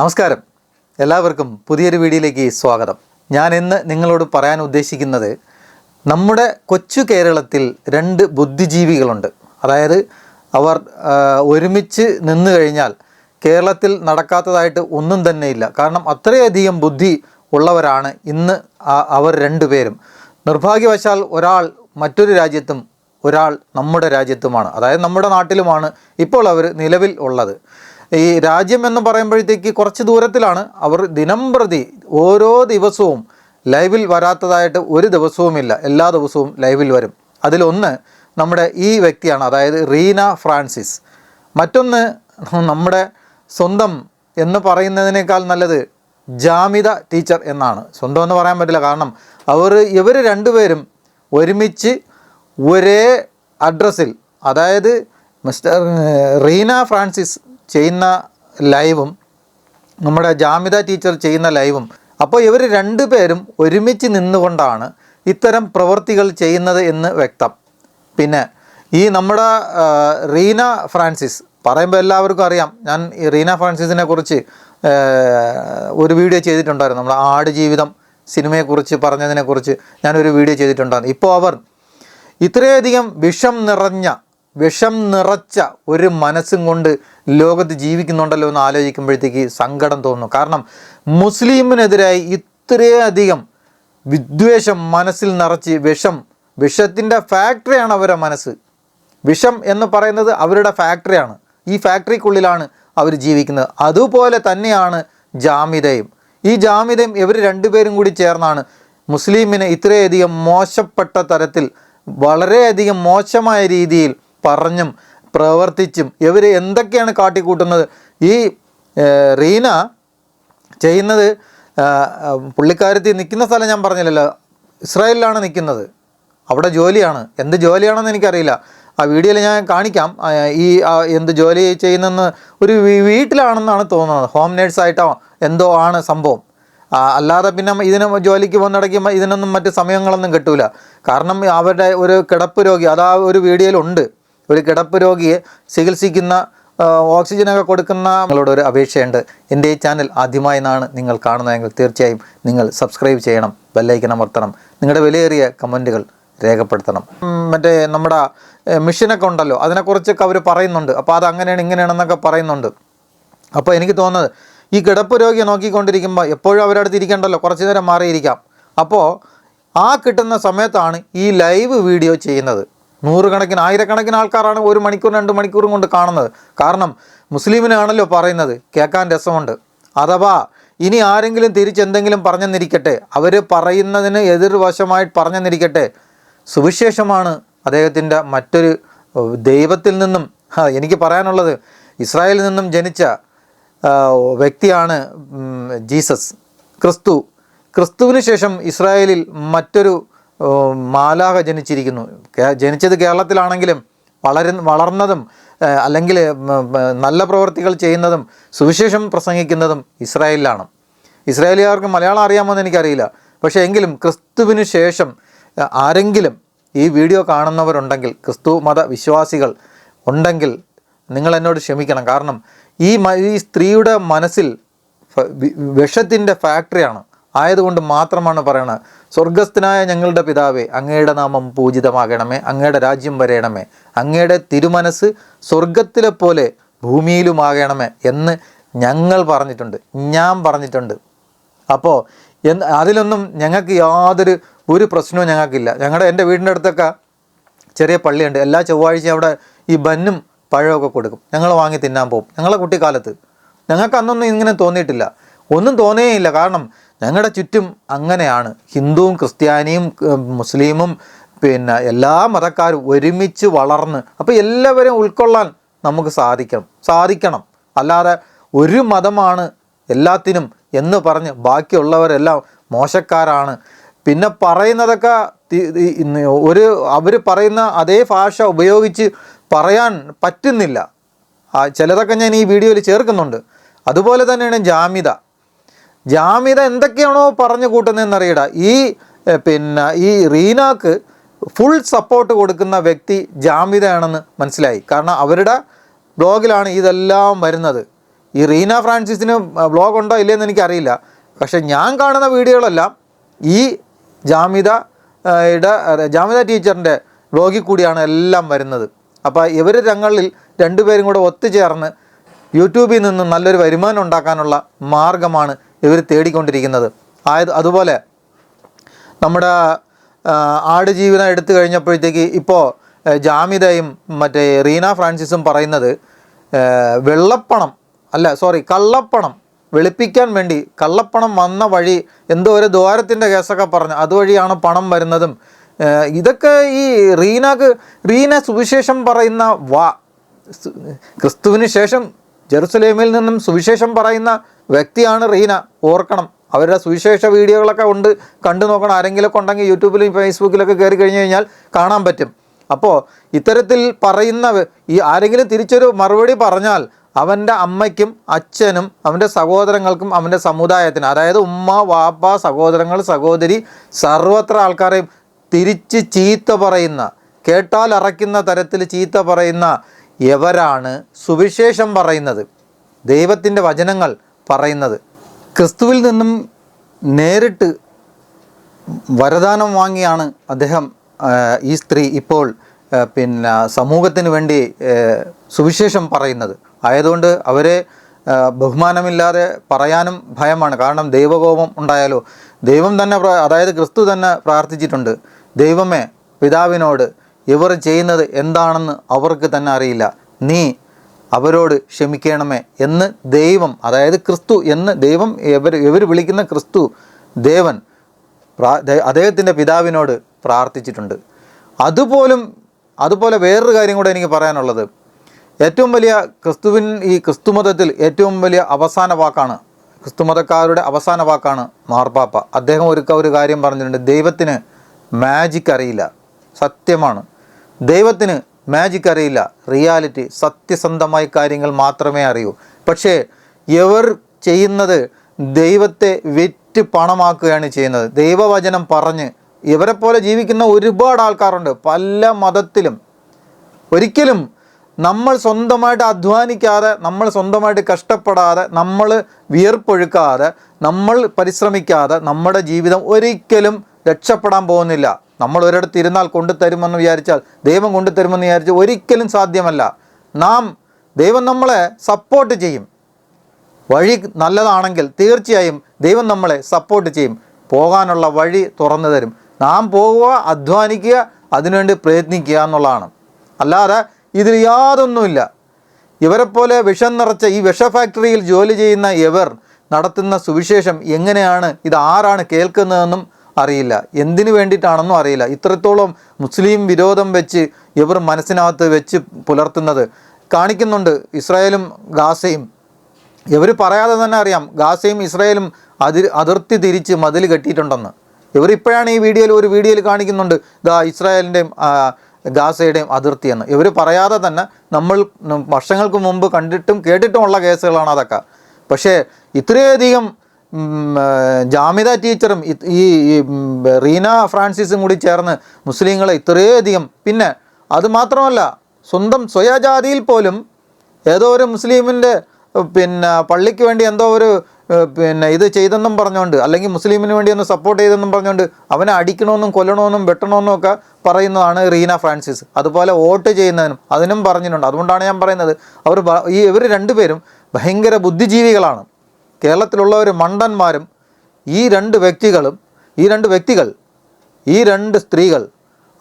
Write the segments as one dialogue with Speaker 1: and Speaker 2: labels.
Speaker 1: നമസ്കാരം. എല്ലാവർക്കും പുതിയൊരു വീഡിയോയിലേക്ക് സ്വാഗതം. ഞാൻ ഇന്ന് നിങ്ങളോട് പറയാൻ ഉദ്ദേശിക്കുന്നത് നമ്മുടെ കൊച്ചു കേരളത്തിൽ രണ്ട് ബുദ്ധിജീവികളുണ്ട്. അതായത് അവർ ഒരുമിച്ച് നിന്ന് കഴിഞ്ഞാൽ കേരളത്തിൽ നടക്കാത്തതായിട്ട് ഒന്നും തന്നെ ഇല്ല. കാരണം അത്രയധികം ബുദ്ധി ഉള്ളവരാണ് ഇന്ന് അവർ രണ്ടുപേരും നിർഭാഗ്യവശാൽ ഒരാൾ മറ്റൊരു രാജ്യത്തും ഒരാൾ നമ്മുടെ രാജ്യത്തുമാണ്. അതായത് നമ്മുടെ നാട്ടിലുമാണ് ഇപ്പോൾ അവർ നിലവിൽ ഉള്ളത്. ഈ രാജ്യം എന്ന് പറയുമ്പോഴത്തേക്ക് കുറച്ച് ദൂരത്തിലാണ്. അവർ ദിനം പ്രതി ഓരോ ദിവസവും ലൈവിൽ വരാത്തതായിട്ട് ഒരു ദിവസവുമില്ല. എല്ലാ ദിവസവും ലൈവിൽ വരും. അതിലൊന്ന് നമ്മുടെ ഈ വ്യക്തിയാണ് അതായത് റീന ഫ്രാൻസിസ്. മറ്റൊന്ന് നമ്മുടെ സ്വന്തം എന്ന് പറയുന്നതിനേക്കാൾ നല്ലത് ജാമിത ടീച്ചർ എന്നാണ്. സ്വന്തം എന്ന് പറയാൻ പറ്റില്ല കാരണം അവർ ഇവർ രണ്ടുപേരും ഒരുമിച്ച് ഒരേ അഡ്രസ്സിൽ അതായത് മിസ്റ്റർ റീന ഫ്രാൻസിസ് ചെയ്യുന്ന ലൈവും നമ്മുടെ ജാമിത ടീച്ചർ ചെയ്യുന്ന ലൈവും. അപ്പോൾ ഇവർ രണ്ടുപേരും ഒരുമിച്ച് നിന്നുകൊണ്ടാണ് ഇത്തരം പ്രവൃത്തികൾ ചെയ്യുന്നത് എന്ന് വ്യക്തം. പിന്നെ ഈ നമ്മുടെ റീന ഫ്രാൻസിസ് പറയുമ്പോൾ എല്ലാവർക്കും അറിയാം. ഞാൻ ഈ റീന ഫ്രാൻസിസിനെ കുറിച്ച് ഒരു വീഡിയോ ചെയ്തിട്ടുണ്ടായിരുന്നു. നമ്മുടെ ആട് ജീവിതം സിനിമയെക്കുറിച്ച് പറഞ്ഞതിനെക്കുറിച്ച് ഞാനൊരു വീഡിയോ ചെയ്തിട്ടുണ്ടായിരുന്നു. ഇപ്പോൾ അവർ ഇത്രയധികം വിഷം നിറഞ്ഞ വിഷം നിറച്ച ഒരു മനസ്സും കൊണ്ട് ലോകത്ത് ജീവിക്കുന്നുണ്ടല്ലോ എന്ന് ആലോചിക്കുമ്പോഴത്തേക്ക് സങ്കടം തോന്നുന്നു. കാരണം മുസ്ലിമിനെതിരായി ഇത്രയധികം വിദ്വേഷം മനസ്സിൽ നിറച്ച് വിഷം വിഷത്തിന്റെ ഫാക്ടറിയാണ് അവരുടെ മനസ്സ്. വിഷം എന്ന് പറയുന്നത് അവരുടെ ഫാക്ടറിയാണ്. ഈ ഫാക്ടറിക്കുള്ളിലാണ് അവർ ജീവിക്കുന്നത്. അതുപോലെ തന്നെയാണ് ജാമിതയും. ഈ ജാമിതയും ഇവർ രണ്ടുപേരും കൂടി ചേർന്നാണ് മുസ്ലിമിനെ ഇത്രയധികം മോശപ്പെട്ട തരത്തിൽ വളരെയധികം മോശമായ രീതിയിൽ പറഞ്ഞും പ്രവർത്തിച്ചും ഇവർ എന്തൊക്കെയാണ് കാട്ടിക്കൂട്ടുന്നത്? ഈ റീന ചെയ്യുന്നത് പുള്ളിക്കാരത്തി നിൽക്കുന്ന സ്ഥലം ഞാൻ പറഞ്ഞില്ലല്ലോ. ഇസ്രായേലിലാണ് നിൽക്കുന്നത്. അവിടെ ജോലിയാണ്. എന്ത് ജോലിയാണെന്ന് എനിക്കറിയില്ല. ആ വീഡിയോയിൽ ഞാൻ കാണിക്കാം. ഈ എന്ത് ജോലി ചെയ്യുന്നെന്ന് ഒരു വീട്ടിലാണെന്നാണ് തോന്നുന്നത്. ഹോം നേഴ്സായിട്ടോ എന്തോ ആണ് സംഭവം. അല്ലാതെ പിന്നെ ഇതിന് ജോലിക്ക് വന്നിടയ്ക്ക് ഇതിനൊന്നും മറ്റ് സമയങ്ങളൊന്നും കിട്ടൂല. കാരണം അവരുടെ ഒരു കിടപ്പ് രോഗി അത് ആ ഒരു വീഡിയോയിലുണ്ട് ഒരു കിടപ്പ് രോഗിയെ ചികിത്സിക്കുന്ന ഓക്സിജനൊക്കെ കൊടുക്കുന്ന നിങ്ങളോട് ഒരു അപേക്ഷയുണ്ട്. എന്റെ ഈ ചാനൽ ആദ്യമായെന്നാണ് നിങ്ങൾ കാണുന്നതെങ്കിൽ തീർച്ചയായും നിങ്ങൾ സബ്സ്ക്രൈബ് ചെയ്യണം ബെല്ലൈക്കൻ അമർത്തണം നിങ്ങളുടെ വിലയേറിയ കമന്റുകൾ രേഖപ്പെടുത്തണം. മറ്റേ നമ്മുടെ മിഷനൊക്കെ ഉണ്ടല്ലോ അതിനെക്കുറിച്ചൊക്കെ അവർ പറയുന്നുണ്ട്. അപ്പോൾ അത് അങ്ങനെയാണ് ഇങ്ങനെയാണെന്നൊക്കെ പറയുന്നുണ്ട്. അപ്പോൾ എനിക്ക് തോന്നുന്നത് ഈ കിടപ്പ് രോഗിയെ നോക്കിക്കൊണ്ടിരിക്കുമ്പോൾ എപ്പോഴും അവരടുത്ത് ഇരിക്കണ്ടല്ലോ കുറച്ച് നേരം മാറിയിരിക്കാം. അപ്പോൾ ആ കിട്ടുന്ന സമയത്താണ് ഈ ലൈവ് വീഡിയോ ചെയ്യുന്നത്. നൂറുകണക്കിന് ആയിരക്കണക്കിന് ആൾക്കാരാണ് ഒരു മണിക്കൂർ രണ്ട് മണിക്കൂറും കൊണ്ട് കാണുന്നത്. കാരണം മുസ്ലിമിനാണല്ലോ പറയുന്നത്. കേൾക്കാൻ രസമുണ്ട്. അഥവാ ഇനി ആരെങ്കിലും തിരിച്ചെന്തെങ്കിലും പറഞ്ഞെന്നിരിക്കട്ടെ അവർ പറയുന്നതിന് എതിർവശമായി പറഞ്ഞെന്നിരിക്കട്ടെ സുവിശേഷമാണ് അദ്ദേഹത്തിന്റെ മറ്റൊരു ദൈവത്തിൽ നിന്നും എനിക്ക് പറയാനുള്ളത് ഇസ്രായേലിൽ നിന്നും ജനിച്ച വ്യക്തിയാണ് ജീസസ്. ക്രിസ്തു. ക്രിസ്തുവിന് ശേഷം ഇസ്രായേലിൽ മറ്റൊരു മാലാഹ ജനിച്ചിരിക്കുന്നു. ജനിച്ചത് കേരളത്തിലാണെങ്കിലും വളര വളർന്നതും അല്ലെങ്കിൽ നല്ല പ്രവർത്തികൾ ചെയ്യുന്നതും സുവിശേഷം പ്രസംഗിക്കുന്നതും ഇസ്രായേലിലാണ്. ഇസ്രായേലുകാർക്ക് മലയാളം അറിയാമോ എനിക്കറിയില്ല. പക്ഷേ എങ്കിലും ക്രിസ്തുവിന് ശേഷം ആരെങ്കിലും ഈ വീഡിയോ കാണുന്നവരുണ്ടെങ്കിൽ ക്രിസ്തു മത വിശ്വാസികൾ ഉണ്ടെങ്കിൽ നിങ്ങൾ എന്നോട് ക്ഷമിക്കണം. കാരണം ഈ ഈ സ്ത്രീയുടെ മനസ്സിൽ വിഷത്തിന്റെ ഫാക്ടറിയാണ്. ആയതുകൊണ്ട് മാത്രമാണ് പറയണത്. സ്വർഗസ്ഥനായ ഞങ്ങളുടെ പിതാവേ അങ്ങയുടെ നാമം പൂജിതമാകണമേ അങ്ങയുടെ രാജ്യം വരയണമേ അങ്ങയുടെ തിരുമനസ് സ്വർഗത്തിലെ പോലെ ഭൂമിയിലുമാകണമേ എന്ന് ഞങ്ങൾ പറഞ്ഞിട്ടുണ്ട്. ഞാൻ പറഞ്ഞിട്ടുണ്ട്. അപ്പോൾ എന്ന് അതിലൊന്നും ഞങ്ങൾക്ക് യാതൊരു ഒരു പ്രശ്നവും ഞങ്ങൾക്കില്ല. ഞങ്ങളുടെ എന്റെ വീടിന്റെ അടുത്തൊക്കെ ചെറിയ പള്ളിയുണ്ട്. എല്ലാ ചൊവ്വാഴ്ചയും അവിടെ ഈ ബന്നും പഴമൊക്കെ കൊടുക്കും. ഞങ്ങൾ വാങ്ങി തിന്നാൻ പോകും ഞങ്ങളെ കുട്ടിക്കാലത്ത്. ഞങ്ങൾക്ക് അന്നൊന്നും ഇങ്ങനെ തോന്നിയിട്ടില്ല. ഒന്നും തോന്നേയില്ല കാരണം ഞങ്ങളുടെ ചുറ്റും അങ്ങനെയാണ്. ഹിന്ദുവും ക്രിസ്ത്യാനിയും മുസ്ലിമും പിന്നെ എല്ലാ മതക്കാരും ഒരുമിച്ച് വളർന്ന് അപ്പോൾ എല്ലാവരും ഉൾക്കൊള്ളാൻ നമുക്ക് സാധിക്കണം. സാധിക്കണം. അല്ലാതെ ഒരു മതമാണ് എല്ലാത്തിനും എന്ന് പറഞ്ഞ് ബാക്കിയുള്ളവരെല്ലാം മോശക്കാരാണ്. പിന്നെ പറയുന്നതൊക്കെ ഒരു അവർ പറയുന്ന അതേ ഭാഷ ഉപയോഗിച്ച് പറയാൻ പറ്റുന്നില്ല. ചിലതൊക്കെ ഞാൻ ഈ വീഡിയോയിൽ ചേർക്കുന്നുണ്ട്. അതുപോലെ തന്നെയാണ് ജാമിത. ജാമിത എന്തൊക്കെയാണോ പറഞ്ഞു കൂട്ടുന്നതെന്നറിയട. ഈ പിന്നെ ഈ റീനാക്ക് ഫുൾ സപ്പോർട്ട് കൊടുക്കുന്ന വ്യക്തി ജാമിതയാണെന്ന് മനസ്സിലായി. കാരണം അവരുടെ ബ്ലോഗിലാണ് ഇതെല്ലാം വരുന്നത്. ഈ റീന ഫ്രാൻസിസിന് ബ്ലോഗ് ഉണ്ടോ ഇല്ലയെന്ന് എനിക്കറിയില്ല. പക്ഷെ ഞാൻ കാണുന്ന വീഡിയോകളെല്ലാം ഈ ജാമിത ജാമിത ടീച്ചറിന്റെ ബ്ലോഗിൽ കൂടിയാണ് എല്ലാം വരുന്നത്. അപ്പോൾ ഇവർ രംഗങ്ങളിൽ രണ്ടുപേരും കൂടെ ഒത്തുചേർന്ന് യൂട്യൂബിൽ നിന്നും നല്ലൊരു വരുമാനം ഉണ്ടാക്കാനുള്ള മാർഗമാണ് ഇവർ തേടിക്കൊണ്ടിരിക്കുന്നത്. ആയത് അതുപോലെ നമ്മുടെ ആട് ആടുജീവിതം എടുത്തു കഴിഞ്ഞപ്പോഴത്തേക്ക് ഇപ്പോൾ ജാമിതയും മറ്റേ റീന ഫ്രാൻസിസും പറയുന്നത് വെള്ളപ്പണം അല്ല സോറി കള്ളപ്പണം വെളുപ്പിക്കാൻ വേണ്ടി കള്ളപ്പണം വന്ന വഴി എന്തോ ഒരു ദ്വാരത്തിന്റെ കേസൊക്കെ പറഞ്ഞു. അതുവഴിയാണ് പണം വരുന്നതും. ഇതൊക്കെ ഈ റീനക്ക് റീന സുവിശേഷം പറയുന്ന വാ ക്രിസ്തുവിന് ശേഷം ജെറുസലേമിൽ നിന്നും സുവിശേഷം പറയുന്ന വ്യക്തിയാണ് റീന. ഓർക്കണം. അവരുടെ സുവിശേഷ വീഡിയോകളൊക്കെ ഉണ്ട്. കണ്ടു നോക്കണം. ആരെങ്കിലുമൊക്കെ ഉണ്ടെങ്കിൽ യൂട്യൂബിലും ഫേസ്ബുക്കിലൊക്കെ കയറി കഴിഞ്ഞ് കഴിഞ്ഞാൽ കാണാൻ പറ്റും. അപ്പോൾ ഇത്തരത്തിൽ പറയുന്ന ഈ ആരെങ്കിലും തിരിച്ചൊരു മറുപടി പറഞ്ഞാൽ അവന്റെ അമ്മയ്ക്കും അച്ഛനും അവന്റെ സഹോദരങ്ങൾക്കും അവന്റെ സമുദായത്തിന് അതായത് ഉമ്മ വാപ്പ സഹോദരങ്ങൾ സഹോദരി സർവത്ര ആൾക്കാരെയും തിരിച്ച് ചീത്ത പറയുന്ന കേട്ടാൽ അറയ്ക്കുന്ന തരത്തിൽ ചീത്ത പറയുന്ന എവരാണ് സുവിശേഷം പറയുന്നത്? ദൈവത്തിന്റെ വചനങ്ങൾ പറയുന്നത്. ക്രിസ്തുവിൽ നിന്നും നേരിട്ട് വരദാനം വാങ്ങിയാണ് അദ്ദേഹം ഈ സ്ത്രീ ഇപ്പോൾ പിന്നെ സമൂഹത്തിന് വേണ്ടി സുവിശേഷം പറയുന്നത്. ആയതുകൊണ്ട് അവരെ ബഹുമാനമില്ലാതെ പറയാനും ഭയമാണ്. കാരണം ദൈവകോപം ഉണ്ടായാലോ? ദൈവം തന്നെ അതായത് ക്രിസ്തു തന്നെ പ്രാർത്ഥിച്ചിട്ടുണ്ട്. ദൈവമേ പിതാവിനോട് ഇവർ ചെയ്യുന്നത് എന്താണെന്ന് അവർക്ക് തന്നെ അറിയില്ല. നീ അവരോട് ക്ഷമിക്കണമേ എന്ന് ദൈവം അതായത് ക്രിസ്തു എന്ന് ദൈവം ഇവർ ഇവർ വിളിക്കുന്ന ക്രിസ്തു ദേവൻ അദ്ദേഹത്തിന്റെ പിതാവിനോട് പ്രാർത്ഥിച്ചിട്ടുണ്ട്. അതുപോലും അതുപോലെ വേറൊരു കാര്യം കൂടെ എനിക്ക് പറയാനുള്ളത്. ഏറ്റവും വലിയ ക്രിസ്തുവിൻ ഈ ക്രിസ്തുമതത്തിൽ ഏറ്റവും വലിയ അവസാന വാക്കാണ് ക്രിസ്തുമതക്കാരുടെ അവസാന വാക്കാണ് മാർപ്പാപ്പ. അദ്ദേഹം ഒരുക്ക ഒരു കാര്യം പറഞ്ഞിട്ടുണ്ട് ദൈവത്തിന് മാജിക് അറിയില്ല. സത്യമാണ്. ദൈവത്തിന് മാജിക് അറിയില്ല. റിയാലിറ്റി സത്യസന്ധമായ കാര്യങ്ങൾ മാത്രമേ അറിയൂ. പക്ഷേ എവർ ചെയ്യുന്നത് ദൈവത്തെ വിറ്റ് പണമാക്കുകയാണ് ചെയ്യുന്നത്. ദൈവവചനം പറഞ്ഞ് ഇവരെ പോലെ ജീവിക്കുന്ന ഒരുപാട് ആൾക്കാരുണ്ട്. പല മതത്തിലും. ഒരിക്കലും നമ്മൾ സ്വന്തമായിട്ട് അധ്വാനിക്കാതെ നമ്മൾ സ്വന്തമായിട്ട് കഷ്ടപ്പെടാതെ നമ്മൾ വിയർപ്പൊഴുക്കാതെ നമ്മൾ പരിശ്രമിക്കാതെ നമ്മുടെ ജീവിതം ഒരിക്കലും രക്ഷപ്പെടാൻ പോകുന്നില്ല. നമ്മൾ ഒരിടത്ത് ഇരുന്നാൽ കൊണ്ടുതരുമെന്ന് വിചാരിച്ചാൽ ദൈവം കൊണ്ടുതരുമെന്ന് വിചാരിച്ചാൽ ഒരിക്കലും സാധ്യമല്ല. നാം ദൈവം നമ്മളെ സപ്പോർട്ട് ചെയ്യും. വഴി നല്ലതാണെങ്കിൽ തീർച്ചയായും ദൈവം നമ്മളെ സപ്പോർട്ട് ചെയ്യും. പോകാനുള്ള വഴി തുറന്നു തരും. നാം പോകുക അധ്വാനിക്കുക അതിനുവേണ്ടി പ്രയത്നിക്കുക എന്നുള്ളതാണ്. അല്ലാതെ ഇതിൽ യാതൊന്നുമില്ല. ഇവരെപ്പോലെ വിഷം നിറച്ച ഈ വിഷ ഫാക്ടറിയിൽ ജോലി ചെയ്യുന്ന ഇവർ നടത്തുന്ന സുവിശേഷം എങ്ങനെയാണ്? ഇത് ആരാണ് കേൾക്കുന്നതെന്നും അറിയില്ല. എന്തിനു വേണ്ടിയിട്ടാണെന്നും അറിയില്ല. ഇത്രത്തോളം മുസ്ലിം വിരോധം വെച്ച് ഇവർ മനസ്സിനകത്ത് വെച്ച് പുലർത്തുന്നത് കാണിക്കുന്നുണ്ട് ഇസ്രായേലും ഗാസയും. ഇവർ പറയാതെ തന്നെ അറിയാം. ഗാസയും ഇസ്രായേലും അതിർ അതിർത്തി തിരിച്ച് മതിൽ കെട്ടിയിട്ടുണ്ടെന്ന്. ഇവർ ഇപ്പോഴാണ് ഈ വീഡിയോയിൽ ഒരു വീഡിയോയിൽ കാണിക്കുന്നുണ്ട്. ദാ ഇസ്രായേലിന്റെയും ഗാസയുടെയും അതിർത്തി എന്ന് ഇവർ പറയാതെ തന്നെ നമ്മൾ വർഷങ്ങൾക്ക് മുമ്പ് കണ്ടിട്ടും കേട്ടിട്ടുമുള്ള കേസുകളാണ് അതൊക്കെ. പക്ഷേ ഇത്രയധികം ജാമിത ടീച്ചറും ഈ റീന ഫ്രാൻസിസും കൂടി ചേർന്ന് മുസ്ലിങ്ങളെ ഇത്രയധികം. പിന്നെ അതുമാത്രമല്ല സ്വന്തം സ്വയജാതിയിൽ പോലും ഏതോ ഒരു മുസ്ലിമിന്റെ പിന്നെ പള്ളിക്ക് വേണ്ടി എന്തോ ഒരു പിന്നെ ഇത് ചെയ്തെന്നും പറഞ്ഞുകൊണ്ട് അല്ലെങ്കിൽ മുസ്ലിമിന് വേണ്ടി ഒന്ന് സപ്പോർട്ട് ചെയ്തെന്നും പറഞ്ഞുകൊണ്ട് അവനെ അടിക്കണമെന്നും കൊല്ലണമെന്നും വെട്ടണമെന്നും ഒക്കെ പറയുന്നതാണ് റീന ഫ്രാൻസിസ്. അതുപോലെ വോട്ട് ചെയ്യുന്നതിനും അതിനും പറഞ്ഞിട്ടുണ്ട്. അതുകൊണ്ടാണ് ഞാൻ പറയുന്നത്. അവർ ഈ ഇവർ രണ്ടുപേരും ഭയങ്കര ബുദ്ധിജീവികളാണ്. കേരളത്തിലുള്ളവർ മണ്ടന്മാരും ഈ രണ്ട് വ്യക്തികളും ഈ രണ്ട് വ്യക്തികൾ ഈ രണ്ട് സ്ത്രീകൾ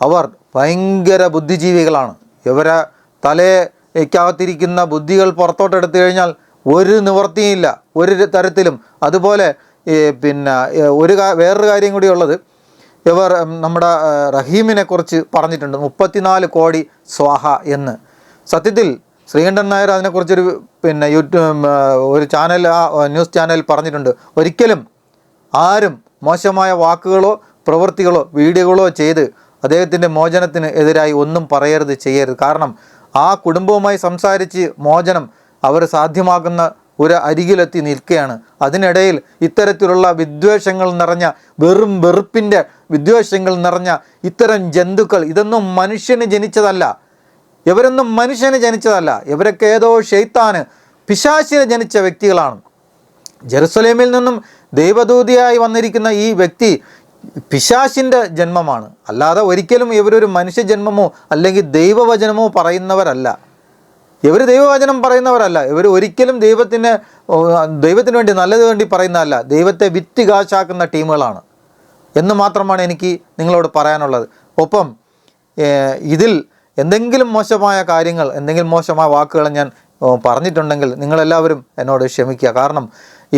Speaker 1: അവർ ഭയങ്കര ബുദ്ധിജീവികളാണ്. ഇവരെ തലയ്ക്കകത്തിരിക്കുന്ന ബുദ്ധികൾ പുറത്തോട്ടെടുത്തു കഴിഞ്ഞാൽ ഒരു നിവർത്തിയില്ല ഒരു തരത്തിലും. അതുപോലെ പിന്നെ ഒരു വേറൊരു കാര്യം കൂടി ഉള്ളത്. ഇവർ നമ്മുടെ റഹീമിനെ കുറിച്ച് പറഞ്ഞിട്ടുണ്ട്. മുപ്പത്തിനാല് കോടി സ്വാഹ എന്ന്. സത്യത്തിൽ ശ്രീകണ്ഠൻ നായർ അതിനെക്കുറിച്ചൊരു പിന്നെ യൂട്യൂബ് ഒരു ചാനൽ ആ ന്യൂസ് ചാനൽ പറഞ്ഞിട്ടുണ്ട്. ഒരിക്കലും ആരും മോശമായ വാക്കുകളോ പ്രവൃത്തികളോ വീഡിയോകളോ ചെയ്ത് അദ്ദേഹത്തിന്റെ മോചനത്തിന് എതിരായി ഒന്നും പറയരുത് ചെയ്യരുത്. കാരണം ആ കുടുംബവുമായി സംസാരിച്ച് മോചനം അവർ സാധ്യമാകുന്ന ഒരു അരികിലെത്തി നിൽക്കുകയാണ്. അതിനിടയിൽ ഇത്തരത്തിലുള്ള വിദ്വേഷങ്ങൾ നിറഞ്ഞ വെറും വെറുപ്പിന്റെ വിദ്വേഷങ്ങൾ നിറഞ്ഞ ഇത്തരം ജന്തുക്കൾ ഇതൊന്നും മനുഷ്യന് ജനിച്ചതല്ല. ഇവരൊന്നും മനുഷ്യന് ജനിച്ചതല്ല. ഇവരൊക്കെ ഏതോ ഷെയ്ത്താന് പിശാശിന് ജനിച്ച വ്യക്തികളാണ്. ജെറുസലേമിൽ നിന്നും ദൈവദൂതിയായി വന്നിരിക്കുന്ന ഈ വ്യക്തി പിശാശിന്റെ ജന്മമാണ്. അല്ലാതെ ഒരിക്കലും ഇവരൊരു മനുഷ്യജന്മമോ അല്ലെങ്കിൽ ദൈവവചനമോ പറയുന്നവരല്ല. ഇവർ ദൈവവചനം പറയുന്നവരല്ല. ഇവർ ഒരിക്കലും ദൈവത്തിന് ദൈവത്തിന് വേണ്ടി നല്ലത് വേണ്ടി പറയുന്നതല്ല. ദൈവത്തെ വിറ്റ് കാശാക്കുന്ന ടീമുകളാണ്. എന്ന് മാത്രമാണ് എനിക്ക് നിങ്ങളോട് പറയാനുള്ളത്. ഒപ്പം ഇതിൽ എന്തെങ്കിലും മോശമായ കാര്യങ്ങൾ എന്തെങ്കിലും മോശമായ വാക്കുകൾ ഞാൻ പറഞ്ഞിട്ടുണ്ടെങ്കിൽ നിങ്ങളെല്ലാവരും എന്നോട് ക്ഷമിക്കുക. കാരണം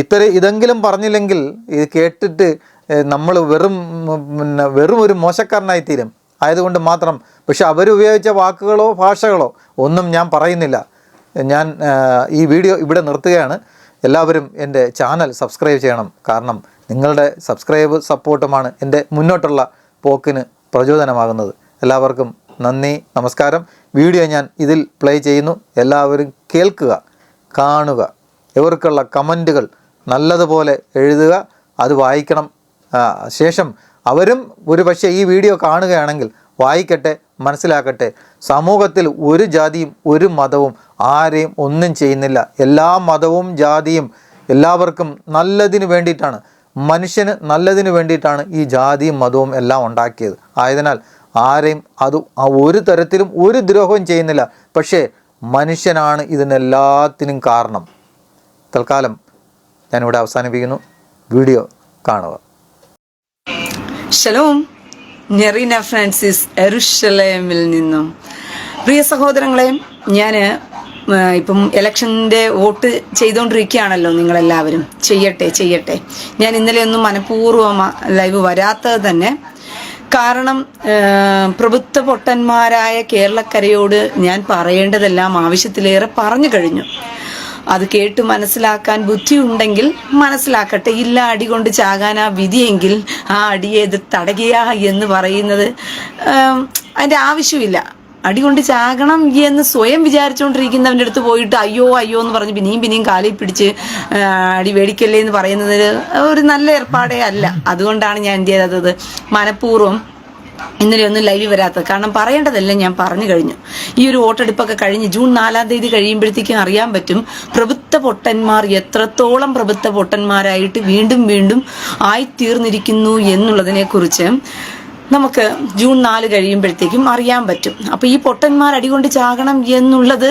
Speaker 1: ഇത്ര ഇതെങ്കിലും പറഞ്ഞില്ലെങ്കിൽ ഇത് കേട്ടിട്ട് നമ്മൾ വെറും പിന്നെ വെറും ഒരു മോശക്കാരനായി തീരും ആയതുകൊണ്ട് മാത്രം പക്ഷെ അവരുപയോഗിച്ച വാക്കുകളോ ഭാഷകളോ ഒന്നും ഞാൻ പറയുന്നില്ല. ഞാൻ ഈ വീഡിയോ ഇവിടെ നിർത്തുകയാണ്. എല്ലാവരും എന്റെ ചാനൽ സബ്സ്ക്രൈബ് ചെയ്യണം. കാരണം നിങ്ങളുടെ സബ്സ്ക്രൈബ് സപ്പോർട്ടുമാണ് എന്റെ മുന്നോട്ടുള്ള പോക്കിന് പ്രചോദനമാകുന്നത്. എല്ലാവർക്കും നന്ദി നമസ്കാരം. വീഡിയോ ഞാൻ ഇതിൽ പ്ലേ ചെയ്യുന്നു. എല്ലാവരും കേൾക്കുക കാണുക. ഇവർക്കുള്ള കമന്റുകൾ നല്ലതുപോലെ എഴുതുക അത് വായിക്കണം. ശേഷം അവരും ഒരു പക്ഷേ ഈ വീഡിയോ കാണുകയാണെങ്കിൽ വായിക്കട്ടെ മനസ്സിലാക്കട്ടെ. സമൂഹത്തിൽ ഒരു ജാതിയും ഒരു മതവും ആരെയും ഒന്നും ചെയ്യുന്നില്ല. എല്ലാ മതവും ജാതിയും എല്ലാവർക്കും നല്ലതിന് വേണ്ടിയിട്ടാണ്. മനുഷ്യന് നല്ലതിന് വേണ്ടിയിട്ടാണ് ഈ ജാതിയും മതവും എല്ലാം ഉണ്ടാക്കിയത്. ആയതിനാൽ ആരെയും അത് ആ ഒരു തരത്തിലും ഒരു ദ്രോഹവും ചെയ്യുന്നില്ല. പക്ഷേ മനുഷ്യനാണ് ഇതിനെല്ലാത്തിനും കാരണം. തൽക്കാലം ഞാനിവിടെ അവസാനിപ്പിക്കുന്നു. വീഡിയോ കാണുക.
Speaker 2: ഷലോം ഞെറീന ഫ്രാൻസിസ് എറുഷലേമിൽ നിന്നും. പ്രിയ സഹോദരങ്ങളെ ഞാൻ ഇപ്പം ഇലക്ഷന്റെ വോട്ട് ചെയ്തുകൊണ്ടിരിക്കുകയാണല്ലോ നിങ്ങളെല്ലാവരും. ചെയ്യട്ടെ ചെയ്യട്ടെ. ഞാൻ ഇന്നലെ ഒന്നും മനഃപൂർവം ലൈവ് വരാത്തത് തന്നെ കാരണം പ്രഭുത്വ പൊട്ടന്മാരായ കേരളക്കരയോട് ഞാൻ പറയേണ്ടതെല്ലാം ആവശ്യത്തിലേറെ പറഞ്ഞു കഴിഞ്ഞു. അത് കേട്ട് മനസ്സിലാക്കാൻ ബുദ്ധിയുണ്ടെങ്കിൽ മനസ്സിലാക്കട്ടെ. ഇല്ല അടി കൊണ്ട് ചാകാൻ ആ വിധിയെങ്കിൽ ആ അടിയെ ഇത് തടകിയ എന്ന് പറയുന്നത് അതിന്റെ ആവശ്യമില്ല. അടി കൊണ്ട് ചാകണം എന്ന് സ്വയം വിചാരിച്ചുകൊണ്ടിരിക്കുന്നവന്റെ അടുത്ത് പോയിട്ട് അയ്യോ അയ്യോ എന്ന് പറഞ്ഞ് പിന്നെയും പിന്നെയും കാലിൽ പിടിച്ച് അടി മേടിക്കല്ലേ എന്ന് പറയുന്നത് ഒരു നല്ല ഏർപ്പാടേ അല്ല. അതുകൊണ്ടാണ് ഞാൻ എന്ത് ചെയ്തത്? മനഃപൂർവം ഇന്നലെ ഒന്നും ലൈവ് വരാത്തത്. കാരണം പറയേണ്ടതെല്ലാം ഞാൻ പറഞ്ഞു കഴിഞ്ഞു. ഈ ഒരു വോട്ടെടുപ്പൊക്കെ കഴിഞ്ഞ് ജൂൺ നാലാം തീയതി കഴിയുമ്പോഴത്തേക്കും അറിയാൻ പറ്റും പ്രഭുത്വ പൊട്ടന്മാർ എത്രത്തോളം പ്രഭുത്വ പൊട്ടന്മാരായിട്ട് വീണ്ടും വീണ്ടും ആയിത്തീർന്നിരിക്കുന്നു എന്നുള്ളതിനെ കുറിച്ച് നമുക്ക് ജൂൺ നാല് കഴിയുമ്പോഴത്തേക്കും അറിയാൻ പറ്റും. അപ്പൊ ഈ പൊട്ടന്മാർ അടികൊണ്ട് ചാകണം എന്നുള്ളത്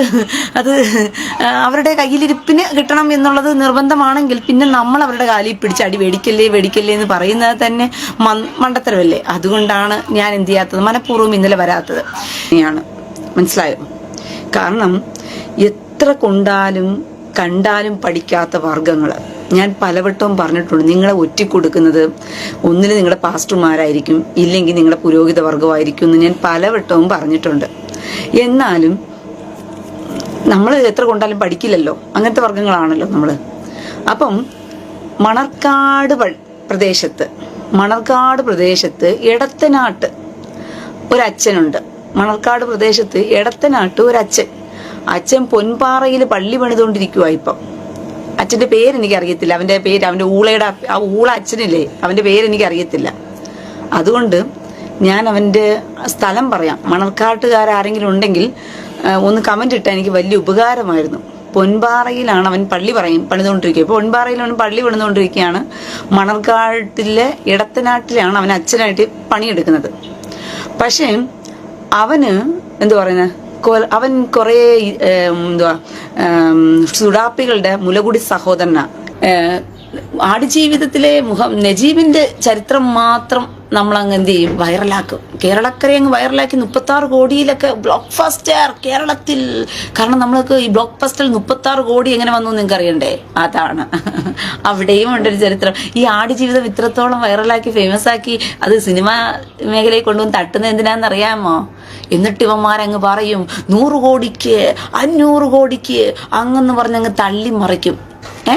Speaker 2: അത് അവരുടെ കയ്യിലിരിപ്പിന് കിട്ടണം എന്നുള്ളത് നിർബന്ധമാണെങ്കിൽ പിന്നെ നമ്മൾ അവരുടെ കാലിൽ പിടിച്ച് അടി വെടിക്കല്ലേ വെടിക്കല്ലേ എന്ന് പറയുന്നത് തന്നെ മണ്ടത്തരമല്ലേ? അതുകൊണ്ടാണ് ഞാൻ എന്ത് ചെയ്യാത്തത്? മനഃപൂർവം ഇന്നലെ വരാത്തത്. ഇനിയാണ്. മനസ്സിലായോ? കാരണം എത്ര കൊണ്ടാലും കണ്ടാലും പഠിക്കാത്ത വർഗങ്ങൾ ഞാൻ പലവട്ടവും പറഞ്ഞിട്ടുണ്ട് നിങ്ങളെ ഒറ്റിക്കൊടുക്കുന്നത് ഒന്നിൽ നിങ്ങളുടെ പാസ്റ്റർമാരായിരിക്കും ഇല്ലെങ്കിൽ നിങ്ങളുടെ പുരോഹിത വർഗമായിരിക്കും എന്ന് ഞാൻ പലവട്ടവും പറഞ്ഞിട്ടുണ്ട്. എന്നാലും നമ്മൾ എത്ര കൊണ്ടാലും പഠിക്കില്ലല്ലോ അങ്ങനത്തെ വർഗങ്ങളാണല്ലോ നമ്മൾ അപ്പം മണർക്കാട് പ്രദേശത്ത് മണർക്കാട് പ്രദേശത്ത് എടത്തനാട്ട് ഒരച്ഛനുണ്ട്. മണർക്കാട് പ്രദേശത്ത് എടത്തനാട്ട് ഒരച്ഛൻ. അച്ഛൻ പൊൻപാറയിൽ പള്ളി പണിതുകൊണ്ടിരിക്കുവാ ഇപ്പം. അച്ഛന്റെ പേര് എനിക്ക് അറിയത്തില്ല അവന്റെ പേര് അവന്റെ ഊളയുടെ ആ ഊള അച്ഛനില്ലേ അവന്റെ പേര് എനിക്ക് അറിയത്തില്ല അതുകൊണ്ട് ഞാൻ അവന്റെ സ്ഥലം പറയാം. മണർക്കാട്ടുകാരെങ്കിലും ഉണ്ടെങ്കിൽ ഒന്ന് കമന്റ് ഇട്ടാൽ എനിക്ക് വലിയ ഉപകാരമായിരുന്നു. പൊൻപാറയിലാണ് അവൻ പള്ളി പറയും പണിതുകൊണ്ടിരിക്കുക. ഇപ്പോൾ പൊൻപാറയിൽ അവൻ പള്ളി പണിതുകൊണ്ടിരിക്കുകയാണ്. മണർക്കാട്ടിലെ ഇടത്തനാട്ടിലാണ് അവൻ അച്ഛനായിട്ട് പണിയെടുക്കുന്നത്. പക്ഷേ അവന് എന്തു പറയുന്നത് അവൻ കുറേ എന്തുവാ സുഡാപ്പികളുടെ മുലകുടി സഹോദരനാ. ആടുജീവിതത്തിലെ മുഖം നജീബിന്റെ ചരിത്രം മാത്രം നമ്മൾ അങ്ങ് എന്ത് ചെയ്യും? വൈറലാക്കും. കേരളക്കരെ അങ്ങ് വൈറലാക്കി മുപ്പത്തി ആറ് കോടിയിലൊക്കെ ബ്ലോക്ക് ഫസ്റ്റർ കേരളത്തിൽ. കാരണം നമ്മൾക്ക് ഈ ബ്ലോക്ക് ഫസ്റ്റിൽ മുപ്പത്തി ആറ് കോടി എങ്ങനെ വന്നു നിങ്ങൾക്ക് അറിയണ്ടേ അതാണ്. അവിടെയും ഉണ്ടൊരു ചരിത്രം. ഈ ആടുജീവിതം ഇത്രത്തോളം വൈറലാക്കി ഫേമസ് ആക്കി അത് സിനിമ മേഖലയിൽ കൊണ്ടുവന്ന് തട്ടുന്നത് എന്തിനാന്ന് അറിയാമോ എന്നിട്ട് ഇവന്മാരങ്ങ് പറയും നൂറ് കോടിക്ക് അഞ്ഞൂറ് കോടിക്ക് അങ്ങെന്ന് പറഞ്ഞങ്ങ് തള്ളി മറിക്കും. ഏ?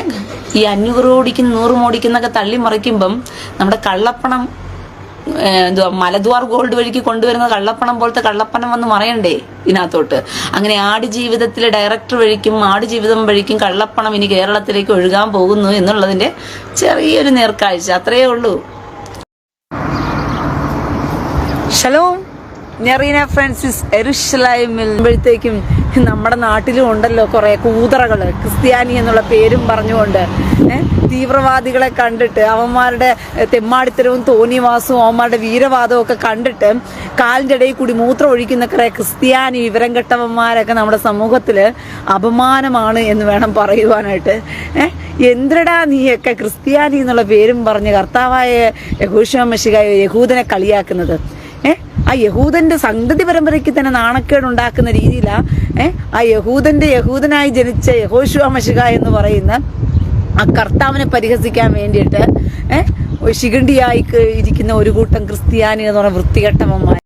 Speaker 2: ഈ അഞ്ഞൂറ് കോടിക്കും നൂറ് കോടിക്കുന്നൊക്കെ തള്ളി മറിക്കുമ്പം നമ്മുടെ കള്ളപ്പണം എന്തുവാ മലദ്വാർ ഗോൾഡ് വഴിക്ക് കൊണ്ടുവരുന്ന കള്ളപ്പണം പോലത്തെ കള്ളപ്പണം വന്ന് മറയണ്ടേ ഇതിനകത്തോട്ട്. അങ്ങനെ ആട് ജീവിതത്തിലെ ഡയറക്ടർ വഴിക്കും ആട് ജീവിതം വഴിക്കും കള്ളപ്പണം ഇനി കേരളത്തിലേക്ക് ഒഴുകാൻ പോകുന്നു എന്നുള്ളതിന്റെ ചെറിയൊരു നേർക്കാഴ്ച. അത്രയേ ഉള്ളൂ. ഷലോം ഞെറീന ഫ്രാൻസിസ് എരുഷലൈമിൽമ്പോഴത്തേക്കും നമ്മുടെ നാട്ടിലും ഉണ്ടല്ലോ കുറെ കൂതറകൾ ക്രിസ്ത്യാനി എന്നുള്ള പേരും പറഞ്ഞുകൊണ്ട്. തീവ്രവാദികളെ കണ്ടിട്ട് അവന്മാരുടെ തെമ്മാടിത്തരവും തോന്നിവാസവും അവന്മാരുടെ വീരവാദവും ഒക്കെ കണ്ടിട്ട് കാലിന്റെ ഇടയിൽ കൂടി മൂത്രം ഒഴിക്കുന്ന കുറെ ക്രിസ്ത്യാനി വിവരം കെട്ടവന്മാരൊക്കെ നമ്മുടെ സമൂഹത്തിൽ അപമാനമാണ് എന്ന് വേണം പറയുവാനായിട്ട്. എന്തിടാ നീയൊക്കെ ക്രിസ്ത്യാനി എന്നുള്ള പേരും പറഞ്ഞ് കർത്താവായ യഹൂഷ മഷികായ യഹൂദനെ കളിയാക്കുന്നത്? ആ യഹൂദന്റെ സന്തതി പരമ്പരയ്ക്ക് തന്നെ നാണക്കേട് ഉണ്ടാക്കുന്ന രീതിയിലാണ് ഏഹ് ആ യഹൂദന്റെ യഹൂദനായി ജനിച്ച യഹോശുവ മഷിക എന്ന് പറയുന്ന ആ കർത്താവിനെ പരിഹസിക്കാൻ വേണ്ടിയിട്ട് ഏഹ് ശിഖണ്ഡിയായി ഇരിക്കുന്ന ഒരു കൂട്ടം ക്രിസ്ത്യാനി എന്ന് പറഞ്ഞ വൃത്തികെട്ടവന്മാർ